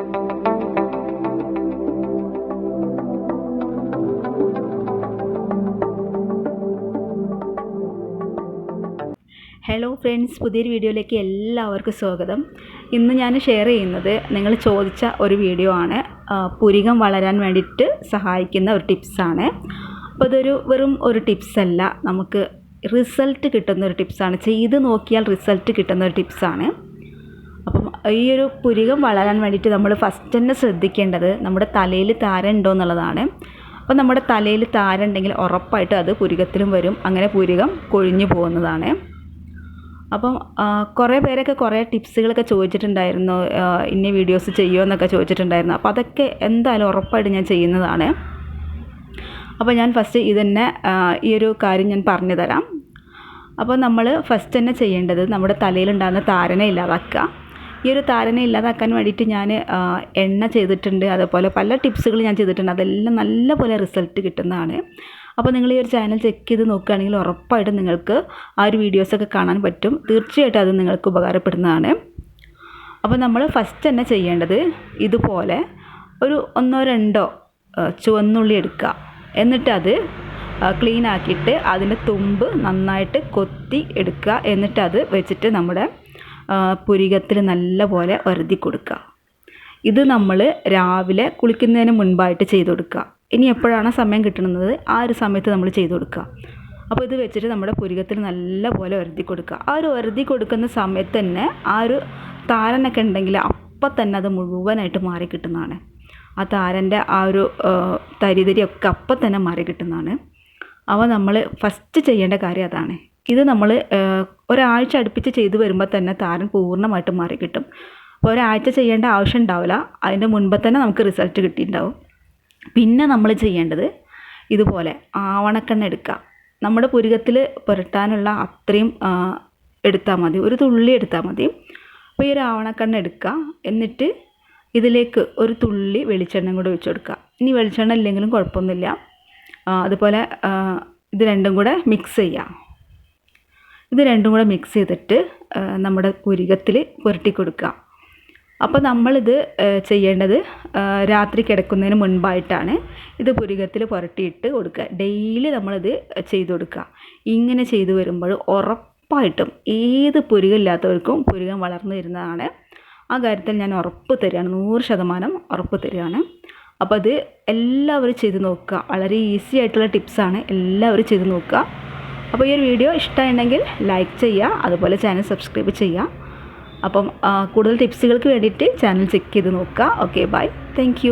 Hello friends പുതിയൊരു വീഡിയോയിലേക്ക് എല്ലാവർക്കും സ്വാഗതം. ഇന്ന് ഞാൻ ഷെയർ ചെയ്യുന്നത് നിങ്ങൾ ചോദിച്ച ഒരു വീഡിയോ ആണ്. പുരികം വളരാൻ വേണ്ടിയിട്ട് സഹായിക്കുന്ന ഒരു ടിപ്സാണ് അപ്പോൾ ഇതൊരു വെറും ഒരു ടിപ്സല്ല നമുക്ക് റിസൾട്ട് കിട്ടുന്ന ഒരു ടിപ്സാണ് ചെയ്ത് നോക്കിയാൽ റിസൾട്ട് കിട്ടുന്ന ഒരു ടിപ്സാണ് ഈ ഒരു പുരികം വളരാൻ വേണ്ടിയിട്ട് നമ്മൾ ഫസ്റ്റ് തന്നെ ശ്രദ്ധിക്കേണ്ടത് നമ്മുടെ തലയിൽ താര ഉണ്ടോ എന്നുള്ളതാണ്. അപ്പോൾ നമ്മുടെ തലയിൽ താര ഉണ്ടെങ്കിൽ ഉറപ്പായിട്ട് അത് പുരികത്തിലും വരും. അങ്ങനെ പുരികം കൊഴിഞ്ഞു പോകുന്നതാണ്. അപ്പം കുറേ പേരൊക്കെ കുറേ ടിപ്സുകളൊക്കെ ചോദിച്ചിട്ടുണ്ടായിരുന്നു. ഇനി വീഡിയോസ് ചെയ്യുമോ എന്നൊക്കെ ചോദിച്ചിട്ടുണ്ടായിരുന്നു. അപ്പോൾ അതൊക്കെ എന്തായാലും ഉറപ്പായിട്ട് ഞാൻ ചെയ്യുന്നതാണ്. അപ്പോൾ ഞാൻ ഫസ്റ്റ് ഇതന്നെ ഈ ഒരു കാര്യം ഞാൻ പറഞ്ഞു തരാം. അപ്പോൾ നമ്മൾ ഫസ്റ്റ് തന്നെ ചെയ്യേണ്ടത് നമ്മുടെ തലയിലുണ്ടാകുന്ന താരനെ ഇല്ലാതാക്കുക. ഈ ഒരു താരനെ ഇല്ലാതാക്കാൻ വേണ്ടിയിട്ട് ഞാൻ എണ്ണ ചെയ്തിട്ടുണ്ട്. അതേപോലെ പല ടിപ്സുകൾ ഞാൻ ചെയ്തിട്ടുണ്ട്. അതെല്ലാം നല്ലപോലെ റിസൾട്ട് കിട്ടുന്നതാണ്. അപ്പോൾ നിങ്ങൾ ഈ ഒരു ചാനൽ ചെക്ക് ചെയ്ത് നോക്കുകയാണെങ്കിൽ ഉറപ്പായിട്ടും നിങ്ങൾക്ക് ആ ഒരു വീഡിയോസൊക്കെ കാണാൻ പറ്റും. തീർച്ചയായിട്ടും അത് നിങ്ങൾക്ക് ഉപകാരപ്പെടുന്നതാണ്. അപ്പോൾ നമ്മൾ ഫസ്റ്റ് തന്നെ ചെയ്യേണ്ടത് ഇതുപോലെ ഒരു ഒന്നോ രണ്ടോ ചുവന്നുള്ളി എടുക്കുക. എന്നിട്ട് അത് ക്ലീൻ ആക്കിയിട്ട് അതിന്റെ തുമ്പ് നന്നായിട്ട് കൊത്തി എടുക്കുക. എന്നിട്ട് അത് വെച്ചിട്ട് നമ്മുടെ പുരികത്തിൽ നല്ലപോലെ ഒരതി കൊടുക്കുക. ഇത് നമ്മൾ രാവിലെ കുളിക്കുന്നതിന് മുൻപായിട്ട് ചെയ്ത് കൊടുക്കുക. ഇനി എപ്പോഴാണ് സമയം കിട്ടുന്നത് ആ ഒരു സമയത്ത് നമ്മൾ ചെയ്ത് കൊടുക്കുക. അപ്പോൾ ഇത് വെച്ചിട്ട് നമ്മുടെ പുരികത്തിൽ നല്ലപോലെ ഒരതി കൊടുക്കുക. ആ ഒരു ഒരതി കൊടുക്കുന്ന സമയത്ത് തന്നെ ആ ഒരു താരനൊക്കെ ഉണ്ടെങ്കിൽ അപ്പം തന്നെ അത് മുഴുവനായിട്ട് മാറി കിട്ടുന്നതാണ്. ആ താരന്റെ ആ ഒരു തരിതരിയൊക്കെ അപ്പം തന്നെ മാറി കിട്ടുന്നതാണ്. അവ നമ്മൾ ഫസ്റ്റ് ചെയ്യേണ്ട കാര്യം അതാണ്. ഇത് നമ്മൾ ഒരാഴ്ച അടുപ്പിച്ച് ചെയ്തു വരുമ്പോൾ തന്നെ താരൻ പൂർണമായിട്ട് മാറി കിട്ടും. അപ്പോൾ ഒരാഴ്ച ചെയ്യേണ്ട ആവശ്യം ഉണ്ടാവില്ല. അതിന്റെ മുൻപ് തന്നെ നമുക്ക് റിസൾട്ട് കിട്ടിയിട്ടുണ്ടാവും. പിന്നെ നമ്മൾ ചെയ്യേണ്ടത് ഇതുപോലെ ആവണക്കെണ്ണ എടുക്കുക. നമ്മുടെ പുരുകത്തിൽ പുരട്ടാനുള്ള അത്രയും എടുത്താൽ മതി. ഒരു തുള്ളി എടുത്താൽ മതി. അപ്പോൾ ഈ ഒരു ആവണക്കെണ്ണ എടുക്കുക. എന്നിട്ട് ഇതിലേക്ക് ഒരു തുള്ളി വെളിച്ചെണ്ണ കൂടെ ഒഴിച്ചു കൊടുക്കുക. ഇനി വെളിച്ചെണ്ണ ഇല്ലെങ്കിലും കുഴപ്പമൊന്നുമില്ല. അതുപോലെ ഇത് രണ്ടും കൂടെ മിക്സ് ചെയ്യുക. ഇത് രണ്ടും കൂടെ മിക്സ് ചെയ്തിട്ട് നമ്മുടെ പുരികത്തിൽ പുരട്ടി കൊടുക്കുക. അപ്പോൾ നമ്മളിത് ചെയ്യേണ്ടത് രാത്രി കിടക്കുന്നതിന് മുൻപായിട്ടാണ് ഇത് പുരികത്തിൽ പുരട്ടിയിട്ട് കൊടുക്കുക. ഡെയിലി നമ്മളിത് ചെയ്ത് കൊടുക്കുക. ഇങ്ങനെ ചെയ്തു വരുമ്പോൾ ഉറപ്പായിട്ടും ഏത് പുരികമില്ലാത്തവർക്കും പുരികം വളർന്നു വരുന്നതാണ്. ആ കാര്യത്തിൽ ഞാൻ ഉറപ്പ് തരികയാണ്. നൂറ് ശതമാനം ഉറപ്പ് തരികയാണ്. അപ്പോൾ അത് എല്ലാവരും ചെയ്ത് നോക്കുക. വളരെ ഈസി ആയിട്ടുള്ള ടിപ്സാണ്. എല്ലാവരും ചെയ്ത് നോക്കുക. അപ്പോൾ ഈ ഒരു വീഡിയോ ഇഷ്ടമായിട്ടുണ്ടെങ്കിൽ ലൈക്ക് ചെയ്യുക അതുപോലെ ചാനൽ സബ്സ്ക്രൈബ് ചെയ്യുക. അപ്പം കൂടുതൽ ടിപ്സുകൾക്ക് വേണ്ടിയിട്ട് ചാനൽ ചെക്ക് ചെയ്ത് നോക്കുക. Okay bye thank